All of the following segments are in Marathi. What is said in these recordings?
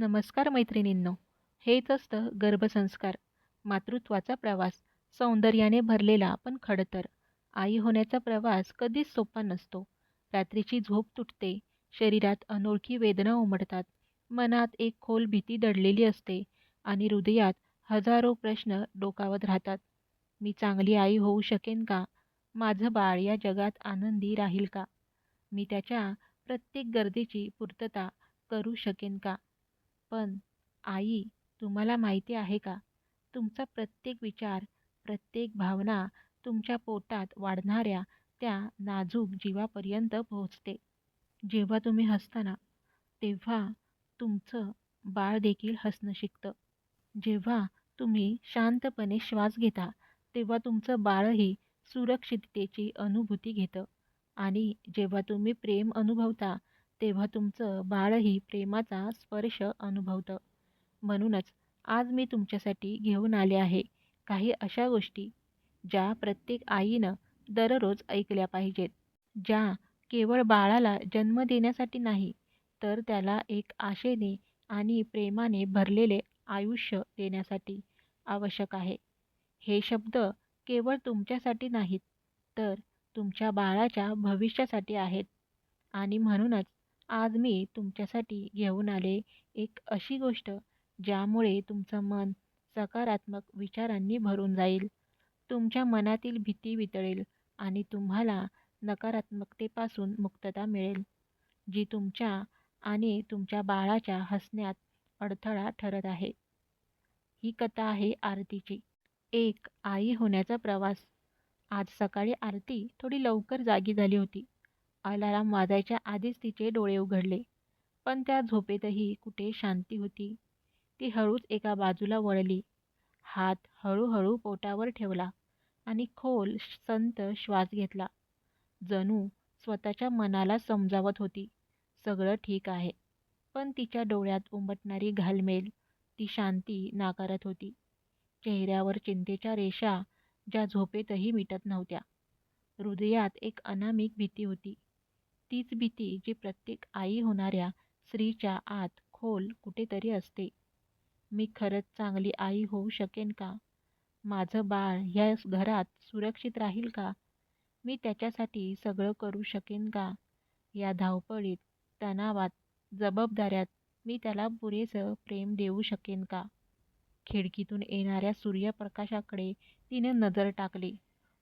नमस्कार मैत्रिणींनो. हेच असतं गर्भसंस्कार. मातृत्वाचा प्रवास. सौंदर्याने भरलेला पण खडतर. आई होण्याचा प्रवास कधीच सोपा नसतो. रात्रीची झोप तुटते. शरीरात अनोळखी वेदना उमटतात. मनात एक खोल भीती दडलेली असते आणि हृदयात हजारो प्रश्न डोकावत राहतात. मी चांगली आई होऊ शकेन का? माझं बाळ या जगात आनंदी राहील का? मी त्याच्या प्रत्येक गरजेची पूर्तता करू शकेन का? पण आई तुम्हाला माहिती आहे का? तुमचा प्रत्येक विचार प्रत्येक भावना तुमच्या पोटात वाढणाऱ्या त्या नाजूक जीवापर्यंत पोहोचते. जेव्हा तुम्ही हसताना तेव्हा तुमचं बाळ देखील हसणं शिकतं. जेव्हा तुम्ही शांतपणे श्वास घेता तेव्हा तुमचं बाळही सुरक्षिततेची अनुभूती घेतं. आणि जेव्हा तुम्ही प्रेम अनुभवता तेव्हा तुमचं बाळही प्रेमाचा स्पर्श अनुभवतं. म्हणूनच आज मी तुमच्यासाठी घेऊन आले आहे काही अशा गोष्टी ज्या प्रत्येक आईनं दररोज ऐकल्या पाहिजेत ज्या केवळ बाळाला जन्म देण्यासाठी नाही तर त्याला एक आशेने आणि प्रेमाने भरलेले आयुष्य देण्यासाठी आवश्यक आहे. हे शब्द केवळ तुमच्यासाठी नाहीत तर तुमच्या बाळाच्या भविष्यासाठी आहेत. आणि म्हणूनच आज मी तुमच्यासाठी घेऊन आले एक अशी गोष्ट ज्यामुळे तुमचं मन सकारात्मक विचारांनी भरून जाईल. तुमच्या मनातील भीती वितळेल आणि तुम्हाला नकारात्मकतेपासून मुक्तता मिळेल. जी तुमच्या आणि तुमच्या बाळाच्या हसण्यात अडथळा ठरत आहे. ही कथा आहे आरतीची. एक आई होण्याचा प्रवास. आज सकाळी आरती थोडी लवकर जागी झाली होती. अलाराम वाजायच्या आधीच तिचे डोळे उघडले. पण त्या झोपेतही कुठे शांती होती. ती हळूच एका बाजूला वळली. हात हळूहळू पोटावर ठेवला आणि खोल संत श्वास घेतला. जणू स्वतःच्या मनाला समजावत होती सगळं ठीक आहे. पण तिच्या डोळ्यात उमटणारी घालमेल ती शांती नाकारत होती. चेहऱ्यावर चिंतेच्या रेषा ज्या झोपेतही मिटत नव्हत्या. हृदयात एक अनामिक भीती होती. तीच भीती जी प्रत्येक आई होणाऱ्या स्त्रीच्या आत खोल कुठेतरी असते. मी खरंच चांगली आई होऊ शकेन का? माझं बाळ ह्या घरात सुरक्षित राहील का? मी त्याच्यासाठी सगळं करू शकेन का? या धावपळीत तणावात जबाबदाऱ्यात मी त्याला पुरेसं प्रेम देऊ शकेन का? खिडकीतून येणाऱ्या सूर्यप्रकाशाकडे तिने नजर टाकली.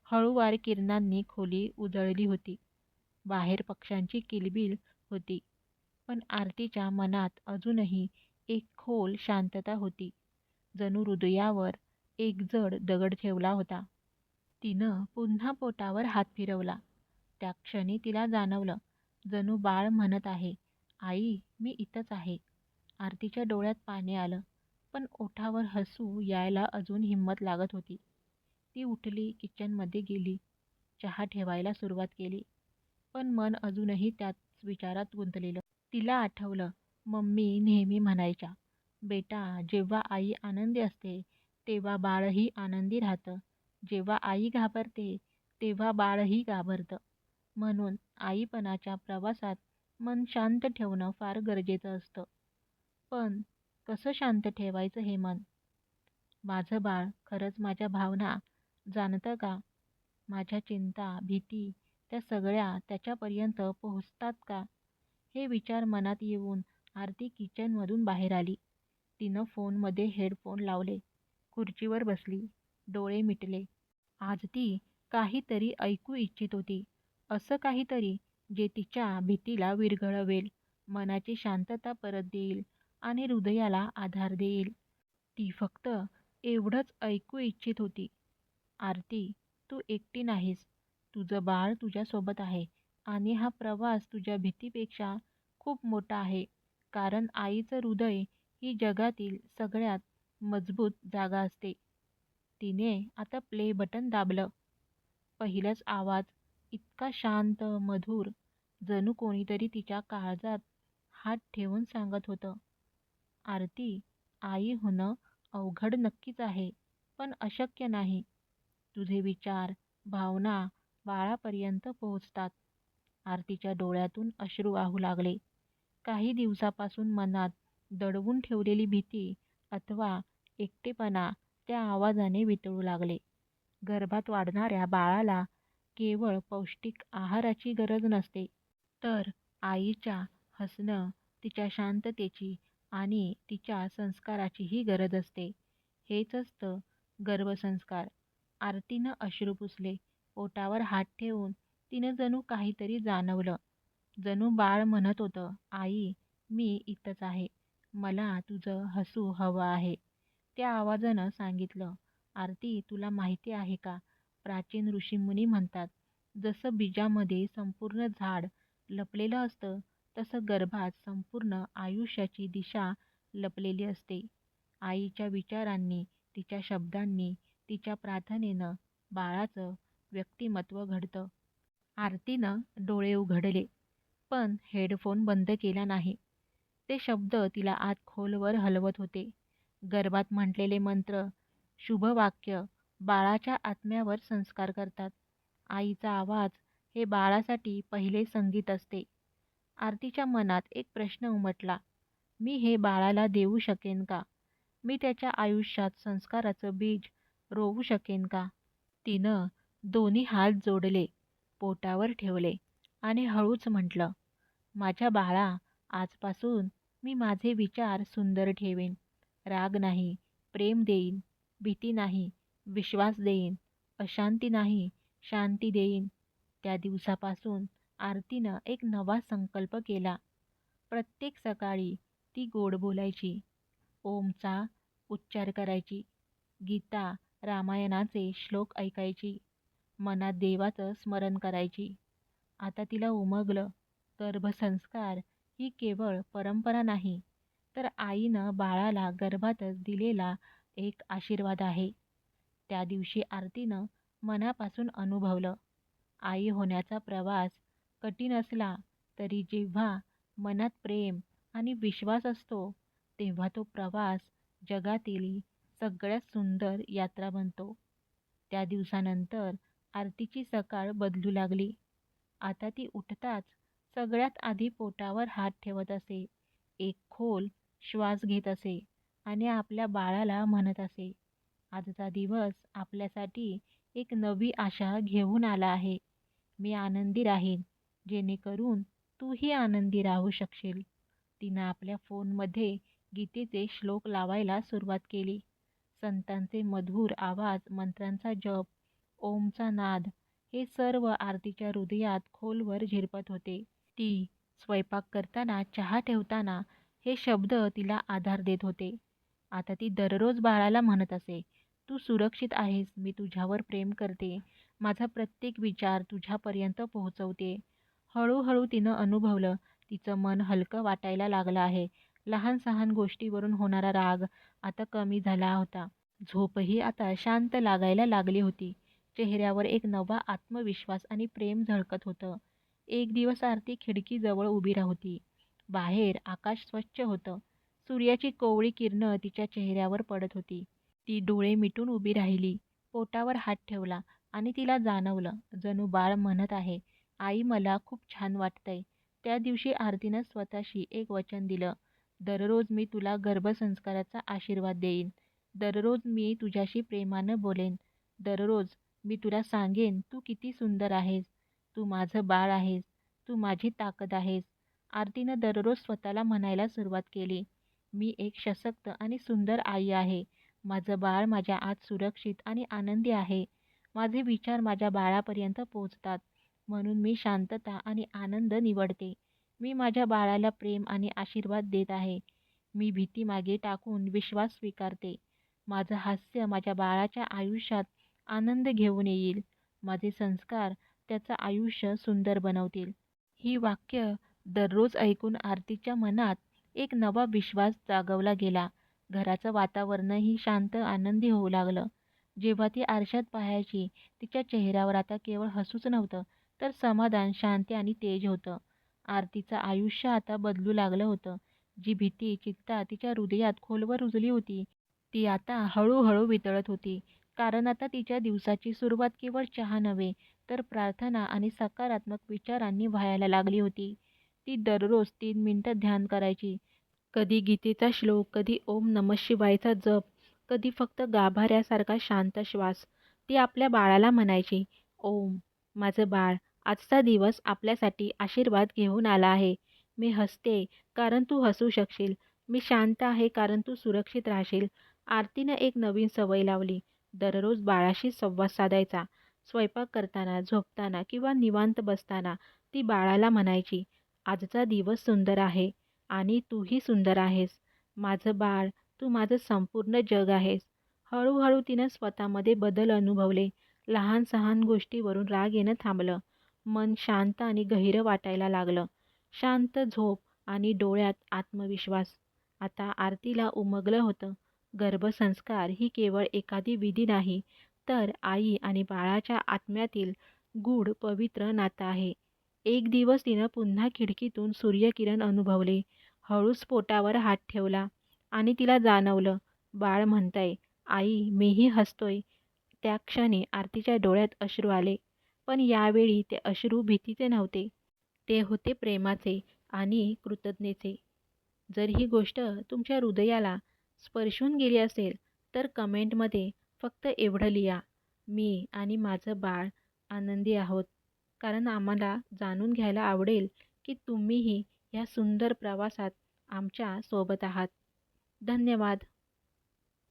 हळूवार किरणांनी खोली उजळली होती. बाहेर पक्ष्यांची किलबिल होती. पण आरतीच्या मनात अजूनही एक खोल शांतता होती. जणू हृदयावर एक जड दगड ठेवला होता. तिनं पुन्हा पोटावर हात फिरवला. त्या क्षणी तिला जाणवलं जणू बाळ म्हणत आहे आई मी इथंच आहे. आरतीच्या डोळ्यात पाणी आलं पण ओठावर हसू यायला अजून हिंमत लागत होती. ती उठली किचनमध्ये गेली. चहा ठेवायला सुरुवात केली. पण मन अजूनही त्याच विचारात गुंतलेलं. तिला आठवलं मम्मी नेहमी म्हणायच्या बेटा जेव्हा आई आनंदी असते तेव्हा बाळही आनंदी राहतं. जेव्हा आई घाबरते तेव्हा बाळही घाबरतं. म्हणून आईपणाच्या प्रवासात मन शांत ठेवणं फार गरजेचं असतं. पण कसं शांत ठेवायचं हे मन? माझं बाळ खरंच माझ्या भावना जाणतं का? माझ्या चिंता भीती त्या सगळ्या त्याच्यापर्यंत पोहोचतात का? हे विचार मनात येऊन आरती किचनमधून बाहेर आली. तिनं फोनमध्ये हेडफोन लावले. खुर्चीवर बसली. डोळे मिटले. आज ती काहीतरी ऐकू इच्छित होती. असं काहीतरी जे तिच्या भीतीला विरघळवेल मनाची शांतता परत देईल आणि हृदयाला आधार देईल. ती फक्त एवढंच ऐकू इच्छित होती. आरती तू एकटी नाहीस. तुझं बाळ तुझ्यासोबत आहे आणि हा प्रवास तुझ्या भीतीपेक्षा खूप मोठा आहे. कारण आईचं हृदय ही जगातील सगळ्यात मजबूत जागा असते. तिने आता प्ले बटन दाबलं. पहिलाच आवाज इतका शांत मधुर जणू कोणीतरी तिच्या काळजात हात ठेवून सांगत होतं. आरती आई होणं अवघड नक्कीच आहे पण अशक्य नाही. तुझे विचार भावना बाळापर्यंत पोहोचतात आरतीच्या डोळ्यातून अश्रू वाहू लागले काही दिवसापासून मनात दडवून ठेवलेली भीती अथवा एकटेपणा त्या आवाजाने वितळू लागले. गर्भात वाढणाऱ्या बाळाला केवळ पौष्टिक आहाराची गरज नसते, तर आईच्या हसणं, तिच्या शांततेची आणि तिच्या संस्काराचीही गरज असते. हेच असतं गर्भसंस्कार. आरतीनं अश्रू पुसले. पोटावर हात ठेवून तिनं जणू काहीतरी जाणवलं. जणू बाळ म्हणत होतं, आई, मी इथंच आहे. मला तुझं हसू हवं आहे. त्या आवाजानं सांगितलं, आरती, तुला माहिती आहे का, प्राचीन ऋषीमुनी म्हणतात, जसं बीजामध्ये संपूर्ण झाड लपलेलं असतं, तसं गर्भात संपूर्ण आयुष्याची दिशा लपलेली असते. आईच्या विचारांनी, तिच्या शब्दांनी, तिच्या प्रार्थनेनं बाळाचं व्यक्तिमत्व घडतं. आरतीनं डोळे उघडले, पण हेडफोन बंद केला नाही. ते शब्द तिला आत खोलवर हलवत होते. गर्भात म्हटलेले मंत्र, शुभवाक्य बाळाच्या आत्म्यावर संस्कार करतात. आईचा आवाज हे बाळासाठी पहिले संगीत असते. आरतीच्या मनात एक प्रश्न उमटला, मी हे बाळाला देऊ शकेन का? मी त्याच्या आयुष्यात संस्काराचं बीज रोवू शकेन का? तिनं दोन्ही हात जोडले, पोटावर ठेवले आणि हळूच म्हटलं, माझ्या बाळा, आजपासून मी माझे विचार सुंदर ठेवेन राग नाही, प्रेम देईन. भीती नाही, विश्वास देईन. अशांती नाही, शांती देईन. त्या दिवसापासून आरतीनं एक नवा संकल्प केला. प्रत्येक सकाळी ती गोड बोलायची, ओमचा उच्चार करायची, गीता, रामायणाचे श्लोक ऐकायची, मनात देवाचं स्मरण करायची. आता तिला उमगलं, गर्भसंस्कार ही केवळ परंपरा नाही, तर आईनं बाळाला गर्भातच दिलेला एक आशीर्वाद आहे. त्या दिवशी आरतीनं मनापासून अनुभवलं, आई होण्याचा प्रवास कठीण असला तरी जेव्हा मनात प्रेम आणि विश्वास असतो, तेव्हा तो प्रवास जगातील सगळ्यात सुंदर यात्रा बनतो. त्या दिवसानंतर आरतीची सकाळ बदलू लागली. आता ती उठताच सगळ्यात आधी पोटावर हात ठेवत असे, एक खोल श्वास घेत असे आणि आपल्या बाळाला म्हणत असे, आजचा दिवस आपल्यासाठी एक नवी आशा घेऊन आला आहे. मी आनंदी राहीन, जेणेकरून तूही आनंदी राहू शकशील. तिनं आपल्या फोनमध्ये गीतेचे श्लोक लावायला सुरुवात केली. संतांचे मधुर आवाज, मंत्रांचा जप, ओमचा नाद हे सर्व आरतीच्या हृदयात खोलवर झिरपत होते. ती स्वयंपाक करताना, चहा ठेवताना हे शब्द तिला आधार देत होते. आता ती दररोज बाळाला म्हणत असे, तू सुरक्षित आहेस. मी तुझ्यावर प्रेम करते. माझा प्रत्येक विचार तुझ्यापर्यंत पोहोचवते. हळूहळू तिनं अनुभवलं, तिचं मन हलकं वाटायला लागलं आहे. लहान-सहान गोष्टीवरून होणारा राग आता कमी झाला होता. झोपही आता शांत लागायला लागली होती. चेहऱ्यावर एक नवा आत्मविश्वास आणि प्रेम झळकत होतं. एक दिवस आरती खिडकीजवळ उभी होती. बाहेर आकाश स्वच्छ होतं. सूर्याची कोवळी किरणं तिच्या चेहऱ्यावर पडत होती. ती डोळे मिटून उभी राहिली, पोटावर हात ठेवला आणि तिला जाणवलं, जणू बाळ म्हणत आहे, आई, मला खूप छान वाटतंय. त्या दिवशी आरतीनं स्वतःशी एक वचन दिलं, दररोज मी तुला गर्भसंस्काराचा आशीर्वाद देईन. दररोज मी तुझ्याशी प्रेमानं बोलेन. दररोज मी तुला सांगेन, तू किती सुंदर आहेस. तू माझं बाळ आहेस. तू माझी ताकद आहेस. आरतीनं दररोज स्वतःला म्हणायला सुरुवात केली, मी एक सशक्त आणि सुंदर आई आहे. माझं बाळ माझ्या आत सुरक्षित आणि आनंदी आहे. माझे विचार माझ्या बाळापर्यंत पोहोचतात, म्हणून मी शांतता आणि आनंद निवडते. मी माझ्या बाळाला प्रेम आणि आशीर्वाद देत आहे. मी भीती मागे टाकून विश्वास स्वीकारते. माझं हास्य माझ्या बाळाच्या आयुष्यात आनंद घेऊन येईल. माझे संस्कार त्याचं आयुष्य सुंदर बनवतील. ही वाक्य दररोज ऐकून आरतीच्या मनात एक नवा विश्वास जागवला गेला. घराचं वातावरणही शांत, आनंदी होऊ लागलं. जेव्हा ती आरशात पाहायची, तिच्या चेहऱ्यावर आता केवळ हसूच नव्हतं, तर समाधान, शांती आणि तेज होतं. आरतीचं आयुष्य आता बदलू लागलं होतं. जी भीती, चिंता तिच्या हृदयात खोलवर रुजली होती, ती आता हळूहळू वितळत होती. कारण आता तिच्या दिवसाची सुरुवात केवळ चहा नव्हे, तर प्रार्थना आणि सकारात्मक विचारांनी व्हायला लागली होती. ती दररोज तीन मिनटं ध्यान करायची. कधी गीतेचा श्लोक कधी ओम नमः शिवायचा जप कधी फक्त गाभाऱ्यासारखा शांत श्वास. ती आपल्या बाळाला म्हणायची ओम माझं बाळ आजचा दिवस आपल्यासाठी आशीर्वाद घेऊन आला आहे. मी हसते कारण तू हसू शकशील. मी शांत आहे कारण तू सुरक्षित राहशील. आरतीनं एक नवीन सवय लावली. दररोज बाळाशी संवाद साधायचा. स्वयंपाक करताना झोपताना किंवा निवांत बसताना ती बाळाला म्हणायची आजचा दिवस सुंदर आहे आणि तूही सुंदर आहेस. माझं बाळ तू माझं संपूर्ण जग आहेस. हळूहळू तिनं स्वतःमध्ये बदल अनुभवले. लहान सहान गोष्टीवरून राग येणं थांबलं. मन शांत आणि गहिरं वाटायला लागलं. शांत झोप आणि डोळ्यात आत्मविश्वास. आता आरतीला उमगलं होतं. गर्भसंस्कार ही केवळ एखादी विधी नाही तर आई आणि बाळाच्या आत्म्यातील गूढ पवित्र नातं आहे. एक दिवस तिनं पुन्हा खिडकीतून सूर्यकिरण अनुभवले. हळूच पोटावर हात ठेवला आणि तिला जाणवलं बाळ म्हणतंय आई मीही हसतोय. त्या क्षणी आरतीच्या डोळ्यात अश्रू आले पण यावेळी ते अश्रू भीतीचे नव्हते. ते होते प्रेमाचे आणि कृतज्ञतेचे. जर ही गोष्ट तुमच्या हृदयाला स्पर्शून गेली असेल तर कमेंटमध्ये फक्त एवढं लिहा मी आणि माझं बाळ आनंदी आहोत. कारण आम्हाला जाणून घ्यायला आवडेल की तुम्हीही या सुंदर प्रवासात आमच्यासोबत आहात. धन्यवाद.